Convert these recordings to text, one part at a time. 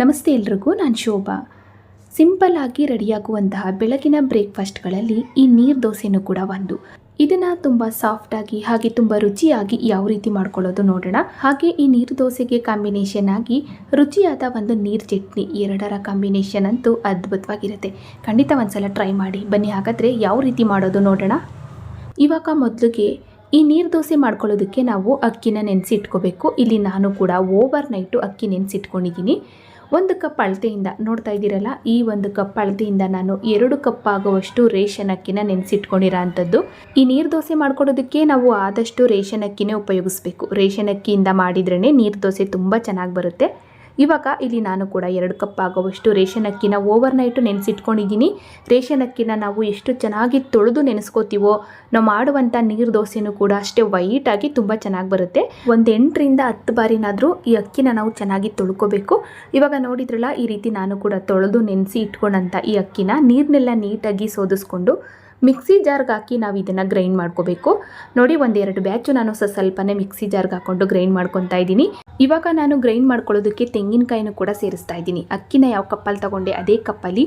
ನಮಸ್ತೆ ಎಲ್ರಿಗೂ, ನಾನು ಶೋಭಾ. ಸಿಂಪಲ್ ಆಗಿ ರೆಡಿಯಾಗುವಂತಹ ಬೆಳಗಿನ ಬ್ರೇಕ್ಫಾಸ್ಟ್ಗಳಲ್ಲಿ ಈ ನೀರು ದೋಸೆನೂ ಕೂಡ ಒಂದು. ಇದನ್ನ ತುಂಬ ಸಾಫ್ಟಾಗಿ ಹಾಗೆ ತುಂಬ ರುಚಿಯಾಗಿ ಯಾವ ರೀತಿ ಮಾಡ್ಕೊಳ್ಳೋದು ನೋಡೋಣ. ಹಾಗೆ ಈ ನೀರು ದೋಸೆಗೆ ಕಾಂಬಿನೇಷನ್ ಆಗಿ ರುಚಿಯಾದ ಒಂದು ನೀರು ಚಟ್ನಿ ಎರಡರ ಕಾಂಬಿನೇಷನ್ ಅಂತೂ ಅದ್ಭುತವಾಗಿರುತ್ತೆ. ಖಂಡಿತ ಒಂದ್ಸಲ ಟ್ರೈ ಮಾಡಿ, ಬನ್ನಿ ಹಾಗಾದರೆ ಯಾವ ರೀತಿ ಮಾಡೋದು ನೋಡೋಣ. ಇವಾಗ ಮೊದಲಿಗೆ ಈ ನೀರು ದೋಸೆ ಮಾಡ್ಕೊಳ್ಳೋದಕ್ಕೆ ನಾವು ಅಕ್ಕಿನ ನೆನೆಸಿಟ್ಕೋಬೇಕು. ಇಲ್ಲಿ ನಾನು ಕೂಡ ಓವರ್ ನೈಟು ಅಕ್ಕಿ ನೆನೆಸಿಟ್ಕೊಂಡಿದ್ದೀನಿ. ಒಂದು ಕಪ್ ಅಳತೆಯಿಂದ ನೋಡ್ತಾ ಇದ್ದೀರಲ್ಲ, ಈ ಒಂದು ಕಪ್ ಅಳತೆಯಿಂದ ನಾನು ಎರಡು ಕಪ್ ಆಗುವಷ್ಟು ರೇಷನ್ ಅಕ್ಕಿನ ನೆನೆಸಿಟ್ಕೊಂಡಿರೋ ಅಂಥದ್ದು. ಈ ನೀರು ದೋಸೆ ಮಾಡ್ಕೊಡೋದಕ್ಕೆ ನಾವು ಆದಷ್ಟು ರೇಷನ್ ಅಕ್ಕಿನೇ ಉಪಯೋಗಿಸ್ಬೇಕು. ರೇಷನ್ ಅಕ್ಕಿಯಿಂದ ಮಾಡಿದ್ರೇ ನೀರು ದೋಸೆ ತುಂಬ ಚೆನ್ನಾಗಿ ಬರುತ್ತೆ. ಇವಾಗ ಇಲ್ಲಿ ನಾನು ಕೂಡ ಎರಡು ಕಪ್ ಆಗುವಷ್ಟು ರೇಷನ್ ಅಕ್ಕಿನ ಓವರ್ ನೈಟು ನೆನೆಸಿಟ್ಕೊಂಡಿದ್ದೀನಿ. ರೇಷನ್ ಅಕ್ಕಿನ ನಾವು ಎಷ್ಟು ಚೆನ್ನಾಗಿ ತೊಳೆದು ನೆನೆಸ್ಕೋತೀವೋ, ನಾವು ಮಾಡುವಂಥ ನೀರು ದೋಸೆನೂ ಕೂಡ ಅಷ್ಟೇ ವೈಟಾಗಿ ತುಂಬ ಚೆನ್ನಾಗಿ ಬರುತ್ತೆ. ಒಂದು ಎಂಟರಿಂದ ಹತ್ತು ಬಾರಿನಾದರೂ ಈ ಅಕ್ಕಿನ ನಾವು ಚೆನ್ನಾಗಿ ತೊಳ್ಕೋಬೇಕು. ಇವಾಗ ನೋಡಿದ್ರಲ್ಲ, ಈ ರೀತಿ ನಾನು ಕೂಡ ತೊಳೆದು ನೆನೆಸಿ ಇಟ್ಕೊಂಡಂಥ ಈ ಅಕ್ಕಿನ ನೀರನ್ನೆಲ್ಲ ನೀಟಾಗಿ ಸೋದಿಸ್ಕೊಂಡು ಮಿಕ್ಸಿ ಜಾರ್ಗೆ ಹಾಕಿ ನಾವು ಇದನ್ನು ಗ್ರೈಂಡ್ ಮಾಡ್ಕೋಬೇಕು. ನೋಡಿ, ಒಂದೆರಡು ಬ್ಯಾಚು ನಾನು ಸ ಸ್ವಲ್ಪನೇ ಮಿಕ್ಸಿ ಜಾರ್ಗೆ ಹಾಕ್ಕೊಂಡು ಗ್ರೈಂಡ್ ಮಾಡ್ಕೊತಾ ಇದ್ದೀನಿ. ಇವಾಗ ನಾನು ಗ್ರೈಂಡ್ ಮಾಡ್ಕೊಳ್ಳೋದಕ್ಕೆ ತೆಂಗಿನಕಾಯಿನೂ ಕೂಡ ಸೇರಿಸ್ತಾ ಇದ್ದೀನಿ. ಅಕ್ಕಿನ ಯಾವ ಕಪ್ಪಲ್ಲಿ ತಗೊಂಡೆ, ಅದೇ ಕಪ್ಪಲ್ಲಿ.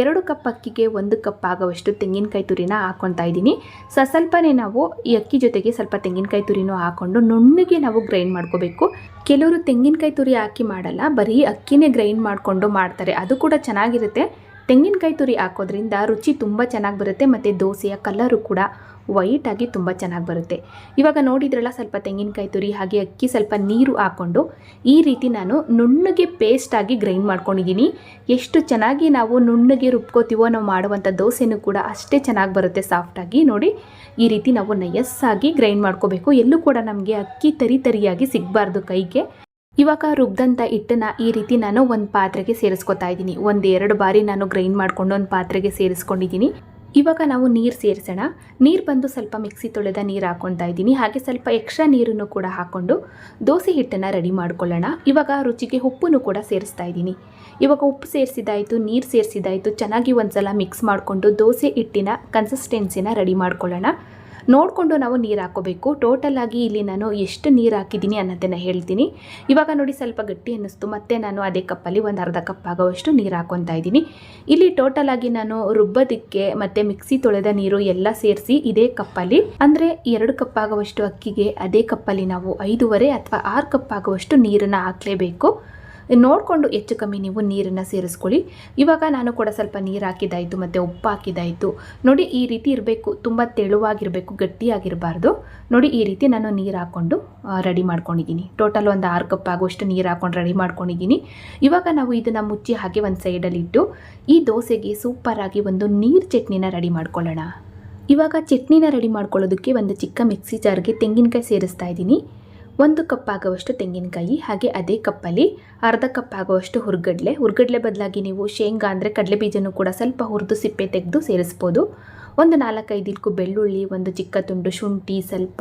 ಎರಡು ಕಪ್ ಅಕ್ಕಿಗೆ ಒಂದು ಕಪ್ ಆಗುವಷ್ಟು ತೆಂಗಿನಕಾಯಿ ತುರಿನ ಹಾಕೊತಾ ಇದ್ದೀನಿ. ಸ ಸ್ವಲ್ಪನೇ ನಾವು ಈ ಅಕ್ಕಿ ಜೊತೆಗೆ ಸ್ವಲ್ಪ ತೆಂಗಿನಕಾಯಿ ತುರಿನೂ ಹಾಕ್ಕೊಂಡು ನುಣ್ಣಗೆ ನಾವು ಗ್ರೈಂಡ್ ಮಾಡ್ಕೋಬೇಕು. ಕೆಲವರು ತೆಂಗಿನಕಾಯಿ ತುರಿ ಹಾಕಿ ಮಾಡಲ್ಲ, ಬರೀ ಅಕ್ಕಿನೇ ಗ್ರೈಂಡ್ ಮಾಡಿಕೊಂಡು ಮಾಡ್ತಾರೆ. ಅದು ಕೂಡ ಚೆನ್ನಾಗಿರುತ್ತೆ. ತೆಂಗಿನಕಾಯಿ ತುರಿ ಹಾಕೋದ್ರಿಂದ ರುಚಿ ತುಂಬ ಚೆನ್ನಾಗಿ ಬರುತ್ತೆ ಮತ್ತು ದೋಸೆಯ ಕಲರು ಕೂಡ ವೈಟಾಗಿ ತುಂಬ ಚೆನ್ನಾಗಿ ಬರುತ್ತೆ. ಇವಾಗ ನೋಡಿದ್ರಲ್ಲ ಸ್ವಲ್ಪ ತೆಂಗಿನಕಾಯಿ ತುರಿ ಹಾಗೆ ಅಕ್ಕಿ ಸ್ವಲ್ಪ ನೀರು ಹಾಕ್ಕೊಂಡು ಈ ರೀತಿ ನಾನು ನುಣ್ಣಗೆ ಪೇಸ್ಟಾಗಿ ಗ್ರೈಂಡ್ ಮಾಡ್ಕೊಂಡಿದ್ದೀನಿ. ಎಷ್ಟು ಚೆನ್ನಾಗಿ ನಾವು ನುಣ್ಣಗೆ ರುಬ್ಕೋತೀವೋ ನಾವು ಮಾಡುವಂಥ ದೋಸೆನೂ ಕೂಡ ಅಷ್ಟೇ ಚೆನ್ನಾಗಿ ಬರುತ್ತೆ ಸಾಫ್ಟಾಗಿ ನೋಡಿ, ಈ ರೀತಿ ನಾವು ನಯಸ್ಸಾಗಿ ಗ್ರೈಂಡ್ ಮಾಡ್ಕೋಬೇಕು. ಎಲ್ಲೂ ಕೂಡ ನಮಗೆ ಅಕ್ಕಿ ತರಿ ತರಿಯಾಗಿ ಸಿಗಬಾರ್ದು ಕೈಗೆ. ಇವಾಗ ರುಬ್ದಂಥ ಹಿಟ್ಟನ್ನು ಈ ರೀತಿ ನಾನು ಒಂದು ಪಾತ್ರೆಗೆ ಸೇರಿಸ್ಕೊತಾ ಇದ್ದೀನಿ. ಒಂದು ಎರಡು ಬಾರಿ ನಾನು ಗ್ರೈಂಡ್ ಮಾಡಿಕೊಂಡು ಒಂದು ಪಾತ್ರೆಗೆ ಸೇರಿಸ್ಕೊಂಡಿದ್ದೀನಿ. ಇವಾಗ ನಾವು ನೀರು ಸೇರಿಸೋಣ. ನೀರು ಬಂದು ಸ್ವಲ್ಪ ಮಿಕ್ಸಿ ತೊಳೆದ ನೀರು ಹಾಕ್ಕೊತಾ ಇದ್ದೀನಿ. ಹಾಗೆ ಸ್ವಲ್ಪ ಎಕ್ಸ್ಟ್ರಾ ನೀರನ್ನು ಕೂಡ ಹಾಕ್ಕೊಂಡು ದೋಸೆ ಹಿಟ್ಟನ್ನು ರೆಡಿ ಮಾಡ್ಕೊಳ್ಳೋಣ. ಇವಾಗ ರುಚಿಗೆ ಉಪ್ಪನ್ನು ಕೂಡ ಸೇರಿಸ್ತಾ ಇದ್ದೀನಿ. ಇವಾಗ ಉಪ್ಪು ಸೇರಿಸಿದಾಯಿತು ನೀರು ಸೇರಿಸಿದಾಯಿತು ಚೆನ್ನಾಗಿ ಒಂದು ಸಲ ಮಿಕ್ಸ್ ಮಾಡಿಕೊಂಡು ದೋಸೆ ಹಿಟ್ಟಿನ ಕನ್ಸಿಸ್ಟೆನ್ಸಿನ ರೆಡಿ ಮಾಡ್ಕೊಳ್ಳೋಣ. ನೋಡಿಕೊಂಡು ನಾವು ನೀರು ಹಾಕೋಬೇಕು. ಟೋಟಲ್ ಆಗಿ ಇಲ್ಲಿ ನಾನು ಎಷ್ಟು ನೀರು ಹಾಕಿದ್ದೀನಿ ಅನ್ನೋದನ್ನು ಹೇಳ್ತೀನಿ. ಇವಾಗ ನೋಡಿ ಸ್ವಲ್ಪ ಗಟ್ಟಿ ಅನ್ನಿಸ್ತು. ಮತ್ತೆ ನಾನು ಅದೇ ಕಪ್ಪಲ್ಲಿ ಒಂದು ಅರ್ಧ ಕಪ್ ಆಗೋವಷ್ಟು ನೀರು ಹಾಕೊತಾ ಇದ್ದೀನಿ. ಇಲ್ಲಿ ಟೋಟಲ್ ಆಗಿ ನಾನು ರುಬ್ಬೋದಕ್ಕೆ ಮತ್ತು ಮಿಕ್ಸಿ ತೊಳೆದ ನೀರು ಎಲ್ಲ ಸೇರಿಸಿ ಇದೇ ಕಪ್ಪಲ್ಲಿ. ಅಂದರೆ ಎರಡು ಕಪ್ ಆಗುವಷ್ಟು ಅಕ್ಕಿಗೆ ಅದೇ ಕಪ್ಪಲ್ಲಿ ನಾವು ಐದೂವರೆ ಅಥವಾ ಆರು ಕಪ್ ಆಗುವಷ್ಟು ನೀರನ್ನು ಹಾಕಲೇಬೇಕು. ನೋಡಿಕೊಂಡು ಹೆಚ್ಚು ಕಮ್ಮಿ ನೀವು ನೀರನ್ನು ಸೇರಿಸ್ಕೊಳ್ಳಿ. ಇವಾಗ ನಾನು ಕೂಡ ಸ್ವಲ್ಪ ನೀರು ಹಾಕಿದ್ದಾಯಿತು, ಮತ್ತು ಉಪ್ಪು ಹಾಕಿದ್ದಾಯಿತು. ನೋಡಿ, ಈ ರೀತಿ ಇರಬೇಕು. ತುಂಬ ತೆಳುವಾಗಿರಬೇಕು, ಗಟ್ಟಿಯಾಗಿರಬಾರ್ದು. ನೋಡಿ, ಈ ರೀತಿ ನಾನು ನೀರು ಹಾಕ್ಕೊಂಡು ರೆಡಿ ಮಾಡ್ಕೊಂಡಿದ್ದೀನಿ. ಟೋಟಲ್ ಒಂದು ಆರು ಕಪ್ ಆಗುವಷ್ಟು ನೀರು ಹಾಕ್ಕೊಂಡು ರೆಡಿ ಮಾಡ್ಕೊಂಡಿದ್ದೀನಿ. ಇವಾಗ ನಾವು ಇದನ್ನು ಮುಚ್ಚಿ ಹಾಗೆ ಒಂದು ಸೈಡಲ್ಲಿಟ್ಟು ಈ ದೋಸೆಗೆ ಸೂಪರಾಗಿ ಒಂದು ನೀರು ಚಟ್ನಿನ ರೆಡಿ ಮಾಡ್ಕೊಳ್ಳೋಣ. ಇವಾಗ ಚಟ್ನಿನ ರೆಡಿ ಮಾಡ್ಕೊಳ್ಳೋದಕ್ಕೆ ಒಂದು ಚಿಕ್ಕ ಮಿಕ್ಸಿ ಜಾರ್ಗೆ ತೆಂಗಿನಕಾಯಿ ಸೇರಿಸ್ತಾ ಇದ್ದೀನಿ. ಒಂದು ಕಪ್ ಆಗುವಷ್ಟು ತೆಂಗಿನಕಾಯಿ, ಹಾಗೆ ಅದೇ ಕಪ್ಪಲ್ಲಿ ಅರ್ಧ ಕಪ್ ಆಗುವಷ್ಟು ಹುರ್ಗಡ್ಲೆ. ಹುರ್ಗಡ್ಲೆ ಬದಲಾಗಿ ನೀವು ಶೇಂಗಾ ಅಂದರೆ ಕಡಲೆ ಬೀಜನೂ ಕೂಡ ಸ್ವಲ್ಪ ಹುರಿದು ಸಿಪ್ಪೆ ತೆಗೆದು ಸೇರಿಸ್ಬೋದು. ಒಂದು ನಾಲ್ಕೈದು ಇಲ್ಕು ಬೆಳ್ಳುಳ್ಳಿ, ಒಂದು ಚಿಕ್ಕ ತುಂಡು ಶುಂಠಿ, ಸ್ವಲ್ಪ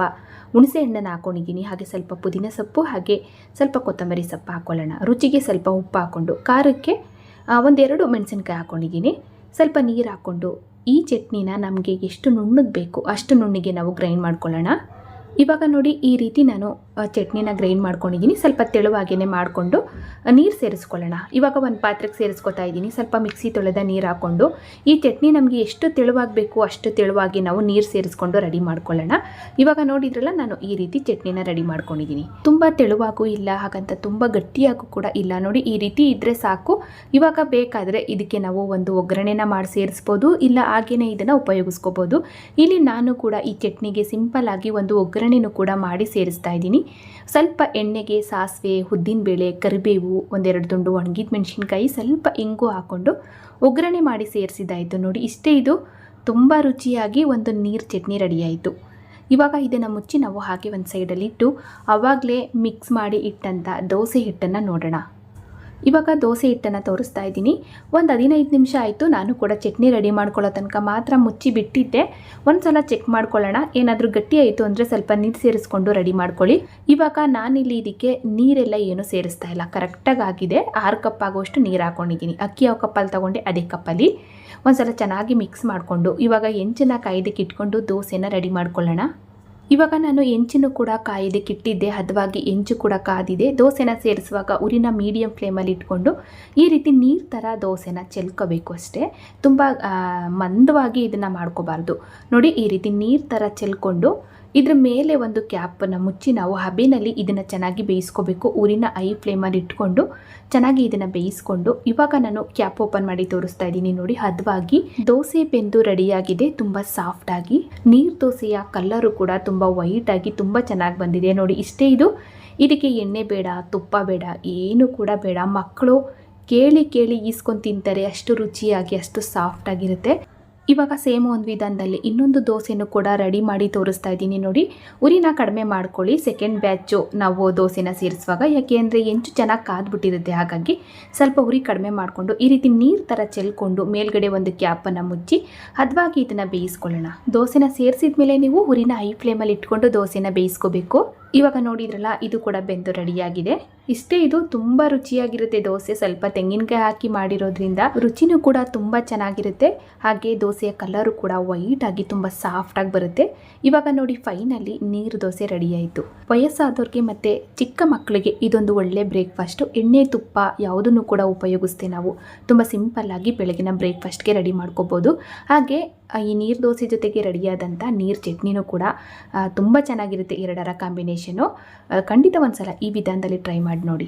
ಹುಣಸೆ ಹಣ್ಣನ್ನು ಹಾಕೊಂಡಿದ್ದೀನಿ. ಹಾಗೆ ಸ್ವಲ್ಪ ಪುದೀನ ಸೊಪ್ಪು, ಹಾಗೆ ಸ್ವಲ್ಪ ಕೊತ್ತಂಬರಿ ಸೊಪ್ಪು ಹಾಕ್ಕೊಳ್ಳೋಣ ರುಚಿಗೆ ಸ್ವಲ್ಪ ಉಪ್ಪು ಹಾಕ್ಕೊಂಡು ಖಾರಕ್ಕೆ ಒಂದೆರಡು ಮೆಣಸಿನ್ಕಾಯಿ ಹಾಕ್ಕೊಂಡಿದ್ದೀನಿ ಸ್ವಲ್ಪ ನೀರು ಹಾಕ್ಕೊಂಡು ಈ ಚಟ್ನಿನ ನಮಗೆ ಎಷ್ಟು ನುಣ್ಣಗೆ ಬೇಕು ಅಷ್ಟು ನುಣ್ಣಿಗೆ ನಾವು ಗ್ರೈಂಡ್ ಮಾಡ್ಕೊಳ್ಳೋಣ. ಇವಾಗ ನೋಡಿ ಈ ರೀತಿ ನಾನು ಚಟ್ನಿನ ಗ್ರೈಂಡ್ ಮಾಡ್ಕೊಂಡಿದ್ದೀನಿ. ಸ್ವಲ್ಪ ತೆಳುವಾಗೇ ಮಾಡಿಕೊಂಡು ನೀರು ಸೇರಿಸ್ಕೊಳ್ಳೋಣ. ಇವಾಗ ಒಂದು ಪಾತ್ರೆಗೆ ಸೇರಿಸ್ಕೊತಾ ಇದ್ದೀನಿ. ಸ್ವಲ್ಪ ಮಿಕ್ಸಿ ತೊಳೆದ ನೀರು ಹಾಕ್ಕೊಂಡು ಈ ಚಟ್ನಿ ನಮಗೆ ಎಷ್ಟು ತೆಳುವಾಗಬೇಕು ಅಷ್ಟು ತೆಳುವಾಗಿ ನಾವು ನೀರು ಸೇರಿಸ್ಕೊಂಡು ರೆಡಿ ಮಾಡ್ಕೊಳ್ಳೋಣ. ಇವಾಗ ನೋಡಿದ್ರಲ್ಲ, ನಾನು ಈ ರೀತಿ ಚಟ್ನಿನ ರೆಡಿ ಮಾಡ್ಕೊಂಡಿದ್ದೀನಿ. ತುಂಬ ತೆಳುವಾಗೂ ಇಲ್ಲ, ಹಾಗಂತ ತುಂಬ ಗಟ್ಟಿಯಾಗೂ ಕೂಡ ಇಲ್ಲ. ನೋಡಿ, ಈ ರೀತಿ ಇದ್ದರೆ ಸಾಕು. ಇವಾಗ ಬೇಕಾದರೆ ಇದಕ್ಕೆ ನಾವು ಒಂದು ಒಗ್ಗರಣೆನ ಮಾಡಿ ಸೇರಿಸ್ಬೋದು, ಇಲ್ಲ ಹಾಗೇನೆ ಇದನ್ನು ಉಪಯೋಗಿಸ್ಕೋಬೋದು. ಇಲ್ಲಿ ನಾನು ಕೂಡ ಈ ಚಟ್ನಿಗೆ ಸಿಂಪಲ್ ಆಗಿ ಒಂದು ಒಗ್ಗರಣೆನೂ ಕೂಡ ಮಾಡಿ ಸೇರಿಸ್ತಾ ಇದ್ದೀನಿ. ಸ್ವಲ್ಪ ಎಣ್ಣೆಗೆ ಸಾಸಿವೆ ಉದ್ದಿನಬೇಳೆ ಕರಿಬೇವು, ಒಂದೆರಡು ತುಂಡು ಒಣಗಿದ ಮೆಣಸಿನ್ಕಾಯಿ ಸ್ವಲ್ಪ ಇಂಗು ಹಾಕ್ಕೊಂಡು ಒಗ್ಗರಣೆ ಮಾಡಿ ಸೇರಿಸಿದ್ದಾಯಿತು ನೋಡಿ, ಇಷ್ಟೇ ಇದು. ತುಂಬ ರುಚಿಯಾಗಿ ಒಂದು ನೀರು ಚಟ್ನಿ ರೆಡಿಯಾಯಿತು. ಇವಾಗ ಇದನ್ನು ಮುಚ್ಚಿ ನಾವು ಹಾಗೆ ಒಂದು ಸೈಡಲ್ಲಿಟ್ಟು ಆವಾಗಲೇ ಮಿಕ್ಸ್ ಮಾಡಿ ಇಟ್ಟಂಥ ದೋಸೆ ಹಿಟ್ಟನ್ನು ನೋಡೋಣ. ಇವಾಗ ದೋಸೆ ಹಿಟ್ಟನ್ನು ತೋರಿಸ್ತಾ ಇದ್ದೀನಿ. ಒಂದು ಹದಿನೈದು ನಿಮಿಷ ಆಯಿತು, ನಾನು ಕೂಡ ಚಟ್ನಿ ರೆಡಿ ಮಾಡ್ಕೊಳ್ಳೋ ತನಕ ಮಾತ್ರ ಮುಚ್ಚಿ ಬಿಟ್ಟಿದ್ದೆ. ಒಂದು ಸಲ ಚೆಕ್ ಮಾಡ್ಕೊಳ್ಳೋಣ, ಏನಾದರೂ ಗಟ್ಟಿ ಆಯಿತು ಅಂದರೆ ಸ್ವಲ್ಪ ನೀರು ಸೇರಿಸ್ಕೊಂಡು ರೆಡಿ ಮಾಡ್ಕೊಳ್ಳಿ. ಇವಾಗ ನಾನಿಲ್ಲಿ ಇದಕ್ಕೆ ನೀರೆಲ್ಲ ಏನು ಸೇರಿಸ್ತಾ ಇಲ್ಲ, ಕರೆಕ್ಟಾಗಿ ಆಗಿದೆ. ಆರು ಕಪ್ ಆಗುವಷ್ಟು ನೀರು ಹಾಕ್ಕೊಂಡಿದ್ದೀನಿ ಅಕ್ಕಿ ಯಾವ ಕಪ್ಪಲ್ಲಿ ತೊಗೊಂಡೆ, ಅದೇ ಕಪ್ಪಲ್ಲಿ ಒಂದು ಸಲ ಚೆನ್ನಾಗಿ ಮಿಕ್ಸ್ ಮಾಡಿಕೊಂಡು, ಇವಾಗ ಹೆಂಚಿನ ಕಾಯ್ದಕ್ಕೆ ಇಟ್ಕೊಂಡು ದೋಸೆನ ರೆಡಿ ಮಾಡ್ಕೊಳ್ಳೋಣ. ಇವಾಗ ನಾನು ಹೆಂಚನ್ನು ಕೂಡ ಕಾಯೋದಕ್ಕೆ ಇಟ್ಟಿದ್ದೆ ಹದವಾಗಿ ಹೆಂಚು ಕೂಡ ಕಾದಿದೆ. ದೋಸೆನ ಸೇರಿಸುವಾಗ ಉರಿನ ಮೀಡಿಯಂ ಫ್ಲೇಮಲ್ಲಿ ಇಟ್ಕೊಂಡು ಈ ರೀತಿ ನೀರು ಥರ ದೋಸೆನ ಚೆಲ್ಕೋಬೇಕು ಅಷ್ಟೇ. ತುಂಬ ಮಂದವಾಗಿ ಇದನ್ನು ಮಾಡ್ಕೋಬಾರ್ದು. ನೋಡಿ ಈ ರೀತಿ ನೀರು ಥರ ಚೆಲ್ಕೊಂಡು ಇದ್ರ ಮೇಲೆ ಒಂದು ಕ್ಯಾಪನ್ನು ಮುಚ್ಚಿ ನಾವು ಹಬೆನಲ್ಲಿ ಇದನ್ನು ಚೆನ್ನಾಗಿ ಬೇಯಿಸ್ಕೋಬೇಕು. ಊರಿನ ಐ ಫ್ಲೇಮಲ್ಲಿ ಇಟ್ಕೊಂಡು ಚೆನ್ನಾಗಿ ಇದನ್ನು ಬೇಯಿಸ್ಕೊಂಡು ಇವಾಗ ನಾನು ಕ್ಯಾಪ್ ಓಪನ್ ಮಾಡಿ ತೋರಿಸ್ತಾ ಇದ್ದೀನಿ ನೋಡಿ, ಹದವಾಗಿ. ದೋಸೆ ಬೆಂದು ರೆಡಿಯಾಗಿದೆ, ತುಂಬ ಸಾಫ್ಟಾಗಿ ನೀರು ದೋಸೆಯ ಕಲ್ಲರು ಕೂಡ ತುಂಬ ವೈಟಾಗಿ ತುಂಬ ಚೆನ್ನಾಗಿ ಬಂದಿದೆ. ನೋಡಿ, ಇಷ್ಟೇ ಇದು. ಇದಕ್ಕೆ ಎಣ್ಣೆ ಬೇಡ, ತುಪ್ಪ ಬೇಡ, ಏನು ಕೂಡ ಬೇಡ. ಮಕ್ಕಳು ಕೇಳಿ ಕೇಳಿ ಈಸ್ಕೊಂಡು ತಿಂತಾರೆ. ಅಷ್ಟು ರುಚಿಯಾಗಿ, ಅಷ್ಟು ಸಾಫ್ಟಾಗಿರುತ್ತೆ ಇವಾಗ ಸೇಮ್ ಒಂದು ವಿಧಾನದಲ್ಲಿ ಇನ್ನೊಂದು ದೋಸೆನೂ ಕೂಡ ರೆಡಿ ಮಾಡಿ ತೋರಿಸ್ತಾ ಇದ್ದೀನಿ ನೋಡಿ. ಉರಿನ ಕಡಿಮೆ ಮಾಡ್ಕೊಳ್ಳಿ. ಸೆಕೆಂಡ್ ಬ್ಯಾಚು ನಾವು ದೋಸೆನ ಸೇರಿಸುವಾಗ. ಯಾಕೆ ಅಂದರೆ ಹೆಂಚು ಚೆನ್ನಾಗಿ ಕಾದ್ಬಿಟ್ಟಿರುತ್ತೆ. ಹಾಗಾಗಿ ಸ್ವಲ್ಪ ಉರಿ ಕಡಿಮೆ ಮಾಡಿಕೊಂಡು ಈ ರೀತಿ ನೀರು ಥರ ಚೆಲ್ಕೊಂಡು ಮೇಲ್ಗಡೆ ಒಂದು ಕ್ಯಾಪನ್ನು ಮುಚ್ಚಿ ಹದವಾಗಿ ಇದನ್ನು ಬೇಯಿಸ್ಕೊಳ್ಳೋಣ. ದೋಸೆನ ಸೇರಿಸಿದ ಮೇಲೆ ನೀವು ಉರಿನ ಹೈ ಫ್ಲೇಮಲ್ಲಿ ಇಟ್ಕೊಂಡು ದೋಸೆನ ಬೇಯಿಸ್ಕೋಬೇಕು. ಇವಾಗ ನೋಡಿದ್ರಲ್ಲ, ಇದು ಕೂಡ ಬೆಂದು ರೆಡಿಯಾಗಿದೆ ಇಷ್ಟೇ ಇದು ತುಂಬ ರುಚಿಯಾಗಿರುತ್ತೆ ದೋಸೆ. ಸ್ವಲ್ಪ ತೆಂಗಿನಕಾಯಿ ಹಾಕಿ ಮಾಡಿರೋದ್ರಿಂದ ರುಚಿನೂ ಕೂಡ ತುಂಬ ಚೆನ್ನಾಗಿರುತ್ತೆ. ಹಾಗೆ ದೋಸೆಯ ಕಲರು ಕೂಡ ವೈಟ್ ಆಗಿ ತುಂಬ ಸಾಫ್ಟಾಗಿ ಬರುತ್ತೆ. ಇವಾಗ ನೋಡಿ ಫೈನಲಿ ನೀರು ದೋಸೆ ರೆಡಿ ಆಯಿತು. ವಯಸ್ಸಾದವ್ರಿಗೆ ಮತ್ತು ಚಿಕ್ಕ ಮಕ್ಕಳಿಗೆ ಇದೊಂದು ಒಳ್ಳೆ ಬ್ರೇಕ್ಫಾಸ್ಟು ಎಣ್ಣೆ, ತುಪ್ಪ ಯಾವುದನ್ನು ಕೂಡ ಉಪಯೋಗಿಸ್ತೇವೆ ನಾವು. ತುಂಬ ಸಿಂಪಲ್ಲಾಗಿ ಬೆಳಗಿನ ಬ್ರೇಕ್ಫಾಸ್ಟ್ಗೆ ರೆಡಿ ಮಾಡ್ಕೋಬೋದು. ಹಾಗೆ ಈ ನೀರು ದೋಸೆ ಜೊತೆಗೆ ರೆಡಿಯಾದಂಥ ನೀರು ಚಟ್ನಿನೂ ಕೂಡ ತುಂಬ ಚೆನ್ನಾಗಿರುತ್ತೆ ಎರಡರ ಕಾಂಬಿನೇಷನು ಖಂಡಿತ ಒಂದು ಸಲ ಈ ವಿಧಾನದಲ್ಲಿ ಟ್ರೈ ಮಾಡಿ ನೋಡಿ.